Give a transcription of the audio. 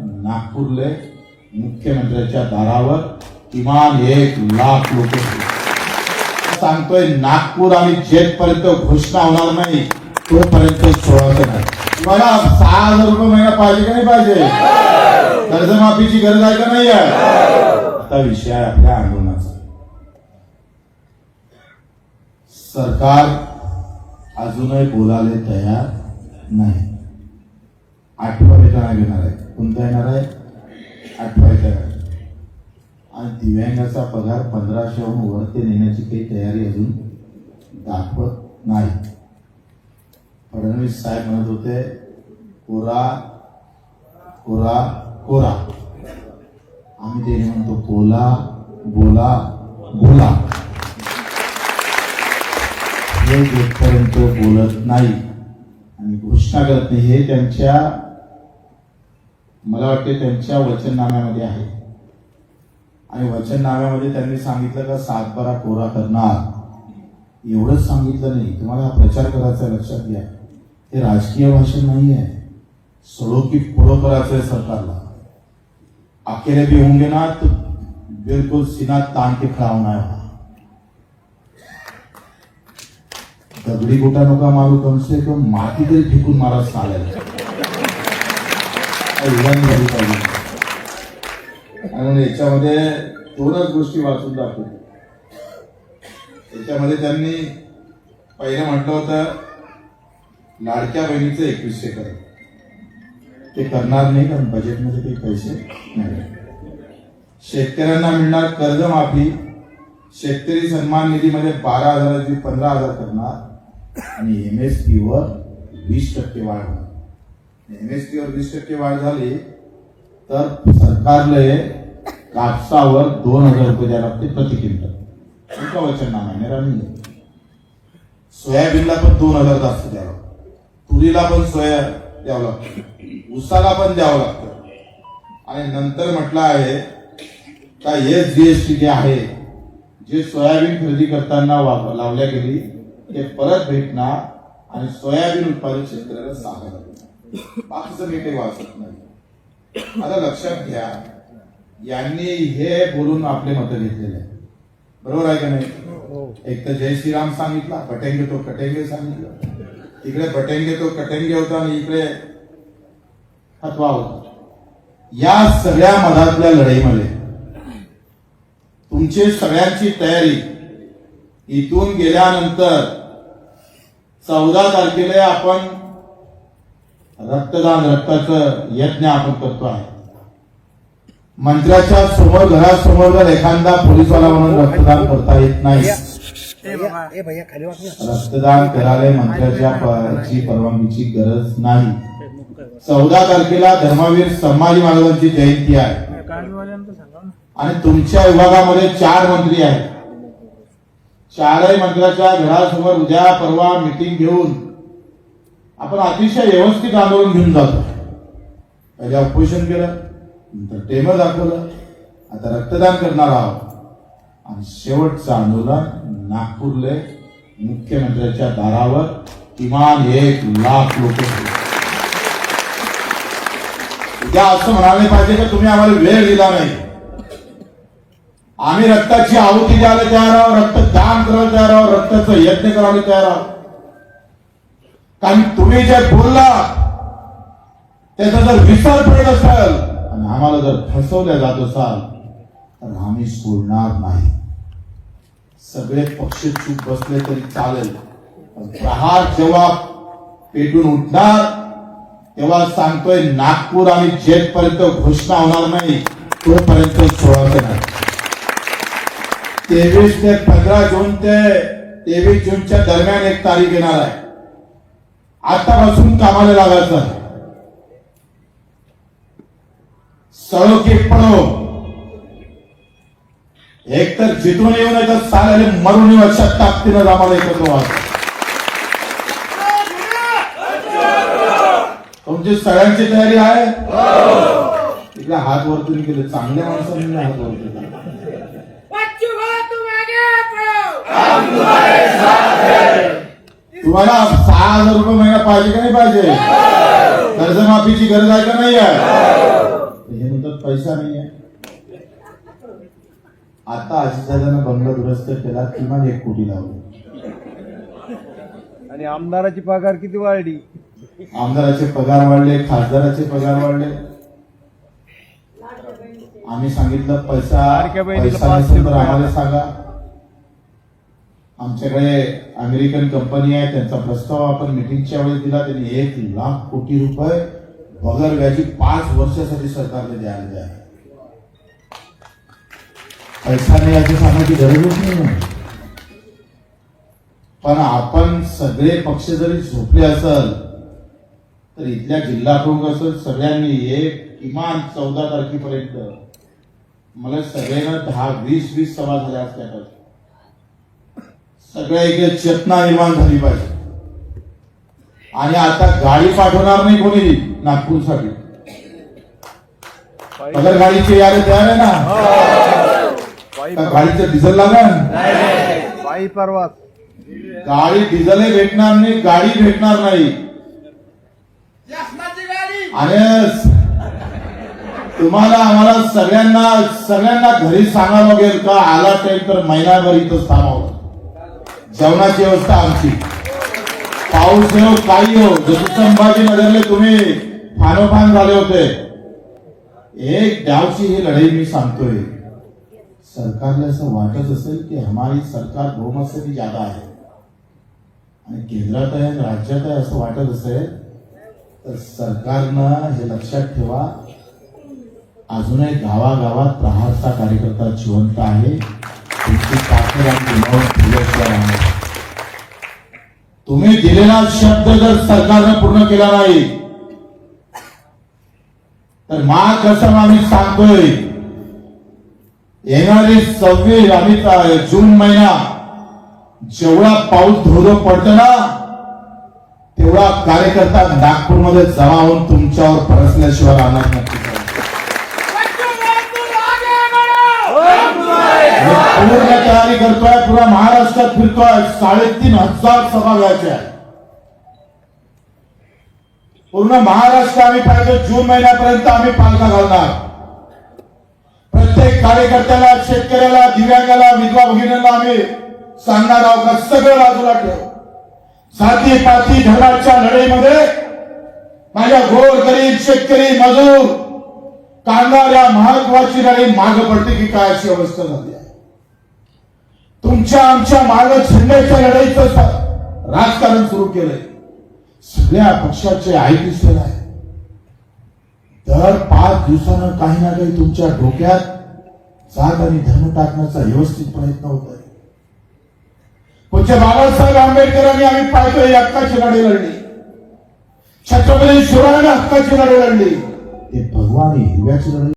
नागपूरले मुख्यमंत्र्याच्या दारावर किमान एक लाख लोक सांगतोय नागपूर आणि जेटपर्यंत घोषणा होणार नाही तोपर्यंत सोडायचं नाही. तुम्हाला सहा हजार रुपये महिना पाहिजे का नाही पाहिजे? कर्जमाफीची गरज आहे का नाही आहे? आता विषय आहे आपल्या आंदोलनाचा. सरकार अजूनही बोलायला तयार नाही. आठवा वेतन घेणार आहे. कोणता येणार आहे? आठवा आहे आणि दिव्यांगाचा पगार पंधराशेहून वरती नेण्याची काही तयारी अजून दाखवत नाही. फडणवीस साहेब म्हणत होते कोरा कोरा कोरा. आम्ही ते म्हणतो बोला बोला बोला. हे जोपर्यंत बोलत नाही आणि घोषणा करत नाही हे त्यांच्या मला वाटते त्यांच्या वचननाम्यामध्ये आहे. आणि वचननाम्यामध्ये त्यांनी सांगितलं का सातबारा कोरा करणार. एवढंच सांगितलं नाही. तुम्हाला हा प्रचार करायचा आहे, लक्षात घ्या. हे राजकीय भाषण नाही आहे. सोडो की पुढं करायचं आहे सरकारला. अकेले भी होंगे ना तो बिल्कुल सीना तान के खड़ा होना है दगडी गोटा नका मारू कमसे कम माती तरी फेकून मारा चालेल उडान झाली पाहिजे. आणि म्हणून याच्यामध्ये दोनच गोष्टी वाचून दाखवल्या याच्यामध्ये त्यांनी पहिलं म्हटलं होतं लाडक्या बहिणीचं एकवीसशे कर. ते करणार नाही कारण बजेटमध्ये काही पैसे नाही. शेतकऱ्यांना मिळणार कर्जमाफी शेतकरी सन्मान निधीमध्ये बारा हजाराची पंधरा हजार करणार आणि एम एस पीवर वीस टक्के वाढ होणार. एम एस पी वर वीस टक्के वाढ झाली तर सरकारले कापसावर दोन हजार रुपये द्यायला लागते प्रति क्विंटल. तुमचा वचन नाम आहे मेरा सोयाबीनला पण दोन हजार जास्त द्यावं लागतं. तुरीला पण सोया द्यावं लागतं. उसाला पण द्यावं लागतं. आणि नंतर म्हटलं आहे का एस जीएसटी जे आहे जे सोयाबीन खरेदी करताना लावल्या गेली ते परत भेटणार आणि सोयाबीन उत्पादक शेतकऱ्याला सहा बाकीचं मी काही वाचत नाही. आता लक्षात घ्या यांनी हे बोलून आपले मत घेतलेले आहे बरोबर आहे का नाही? एक तर जय श्रीराम सांगितला बटेंगे तो कटेंगे सांगितलं. इकडे बटेंगे तो कटेंगे होता आणि इकडे फतवा होता. या सगळ्या मधातल्या लढाईमध्ये तुमची सगळ्यांची तयारी इथून गेल्यानंतर चौदा तारखेला आपण रक्तदान रक्ताचं यज्ञ आपण करतो आहे. मंत्र्याच्या समोर घरासमोर जर एखादा पोलीसवाला म्हणून रक्तदान करता येत नाही रक्तदान करायला मंत्र्याच्या ची परवानगीची गरज नाही. चौदा तारखेला धर्मवीर संभाजी महाराजांची जयंती आहे. आणि तुमच्या विभागामध्ये चार मंत्री आहेत. चारही मंत्र्याच्या घरासमोर उद्या परवा मिटिंग घेऊन आपण अतिशय व्यवस्थित आंदोलन घेऊन जातो. पहिले ऑपरेशन केलं नंतर टेबल दाखवलं आता रक्तदान करणार आहोत. आणि शेवटचं आंदोलन नागपूरले मुख्यमंत्र्याच्या दारावर किमान एक लाख लोक उद्या असं म्हणाले पाहिजे की तुम्ही आम्हाला वेळ दिला नाही? आम्ही रक्ताची आहुती द्यायला तयार आहोत रक्तदान करायला तयार आहोत रक्ताचं यज्ञ करायला तयार आहोत. कारण तुम्ही जे बोलला त्याचा जर विसर पडत असेल आणि आम्हाला जर फसवल्या जात असाल तर आम्ही सोडणार नाही. सगळे पक्ष चूप बसले तरी चालेल. प्रहार जेव्हा पेटून उठणार तेव्हा सांगतोय नागपूर आणि जेट पर्यंत घोषणा होणार नाही तोपर्यंत सोडायचं नाही. तेवीस ते पंधरा जून ते तेवीस जूनच्या दरम्यान एक तारीख येणार आहे. आतापासून कामाला लागायचं. आहे सळो की पडो एक तर जिथून येऊ नये तर साऱ्याने मरून येऊ अशा ताकदीनं आम्हाला एकत्र व्हावं. तुमची सगळ्यांची तयारी आहे? इकडे हात वरतून केले चांगल्या माणसांनी हात वरतून केले. तुम्हाला सहा हजार रुपये महिना पाहिजे का नाही पाहिजे? कर्जमाफीची गरज आहे का नाही आहे? हे म्हणतात पैसा नाही आहे. आता अजितदादानं बंगला दुरुस्त केला किमान एक कोटी लावले. आणि आमदाराची पगार किती वाढली? आमदाराचे पगार वाढले खासदाराचे पगार वाढले. आम्ही सांगितलं पैसा आम्हाला सांगा. आमच्याकडे अमेरिकन कंपनी आहे त्यांचा प्रस्ताव आपण मिटिंगच्या वेळेस दिला त्यांनी एक लाख कोटी रुपये पगार व्याजी पाच वर्षासाठी सरकारने द्यायला आहे. पैसा नाही याची सांगायची गरजच नाही पण आपण सगळे पक्ष जरी झोपले असल तर इथल्या जिल्हा प्रमुख असेल सगळ्यांनी एक किमान चौदा तारखेपर्यंत मला सगळ्यांना दहा वीस वीस सभा झाल्या असल्या सगळ्या इकडे चेतना निर्माण झाली पाहिजे. आणि आता गाडी पाठवणार नाही कोणी नागपूरसाठी. अगर गाडीची यायला तयार आहे ना. का गाडीचं डिझेल लागेल. पायी परवास गाडी डिझेलही भेटणार नाही गाडी भेटणार नाही. आणि तुम्हाला आम्हाला सगळ्यांना सगळ्यांना घरी सांगावं लागेल का? आला टाइम तर महिनाभर इथंच थांबावं. जेवणाची व्यवस्था आमची. पाऊस येऊ काही हो. जसं संभाजीनगरले तुम्ही फानोफान झाले होते. एक डावची ही लढाई मी सांगतोय. सरकारला असं वाटत असेल की हमारी सरकार बहुमत से भी ज्यादा आहे. आणि केंद्रात आहे आणि राज्यात आहे असं वाटत असेल तर सरकारनं हे लक्षात ठेवा. अजूनही गावागावात प्रहारचा कार्यकर्ता जिवंत आहे. तुम्ही दिलेला शब्द जर सरकारनं पूर्ण केला नाही तर मा कसं आम्ही सांगतोय येणारी सव्वीस आम्ही जून महिना जेवढा पाऊस धोधो पडतो ना तेवढा कार्यकर्ता नागपूरमध्ये जमा होऊन तुमच्यावर परसल्याशिवाय राहणार नाही पूर्ण तयारी करतोय पुरा महाराष्ट्रात फिरतोय. साडेतीन हजार सभा घ्यायच्या पूर्ण महाराष्ट्र आम्ही पाहिजे जून महिन्यापर्यंत आम्ही पालखा घालणार. प्रत्येक कार्यकर्त्याला शेतकऱ्याला दिव्यांगाला विधवा भगिनींना आम्ही सांगणार आहोत का? सगळं बाजूला ठेव. जाती पाती धर्माच्या लढाईमध्ये माझ्या गोर गरीब शेतकरी मजूर कांदा या महत्वाची लढाई माग पडते की काय अशी अवस्था झाली आहे. तुमच्या आमच्या माग झेंड्याच्या लढाईचं राजकारण सुरू केलंय. सगळ्या पक्षाचे आयटी सेल आहे दर पाच दिवसानं काही ना काही तुमच्या डोक्यात जात आणि धर्म टाकण्याचा व्यवस्थित प्रयत्न होत आहे. पूज्य बाबासाहेब आंबेडकरांनी आम्ही पाहतोय हक्काची लढाई लढली. छत्रपती शिवरायांनी हक्काची लढाई लढली. ते भगवान हिरव्याची लढाई